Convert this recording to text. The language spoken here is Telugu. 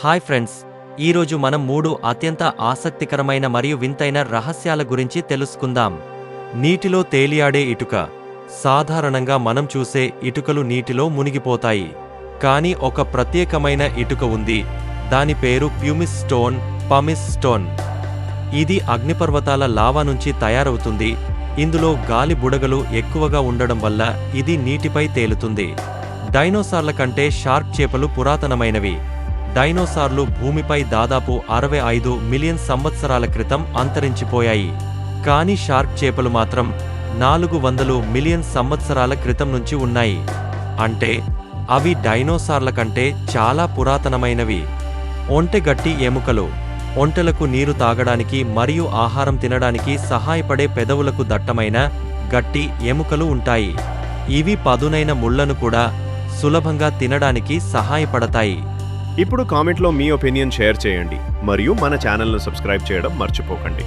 హాయ్ ఫ్రెండ్స్ ఈరోజు మనం మూడు అత్యంత ఆసక్తికరమైన మరియు వింతైన రహస్యాల గురించి తెలుసుకుందాం. నీటిలో తేలియాడే ఇటుక. సాధారణంగా మనం చూసే ఇటుకలు నీటిలో మునిగిపోతాయి. కానీ ఒక ప్రత్యేకమైన ఇటుక ఉంది. దాని పేరు ప్యూమిస్ స్టోన్ పమిస్ స్టోన్. ఇది అగ్నిపర్వతాల లావా నుంచి తయారవుతుంది. ఇందులో గాలి బుడగలు ఎక్కువగా ఉండడం వల్ల ఇది నీటిపై తేలుతుంది. డైనోసార్ల కంటే షార్క్ చేపలు పురాతనమైనవి. డైనోసార్లు భూమిపై దాదాపు అరవై ఐదు మిలియన్ సంవత్సరాల క్రితం అంతరించిపోయాయి. కానీ షార్క్ చేపలు మాత్రం నాలుగు వందలు మిలియన్ సంవత్సరాల క్రితం నుంచి ఉన్నాయి. అంటే అవి డైనోసార్ల కంటే చాలా పురాతనమైనవి. ఒంటెగట్టి ఎముకలు ఒంటెలకు నీరు తాగడానికి మరియు ఆహారం తినడానికి సహాయపడే పెదవులకు దట్టమైన గట్టి ఎముకలు ఉంటాయి. ఇవి పదునైన ముళ్ళను కూడా సులభంగా తినడానికి సహాయపడతాయి. ఇప్పుడు కామెంట్లో మీ ఒపీనియన్ షేర్ చేయండి మరియు మన ఛానల్ను సబ్స్క్రైబ్ చేయడం మర్చిపోకండి.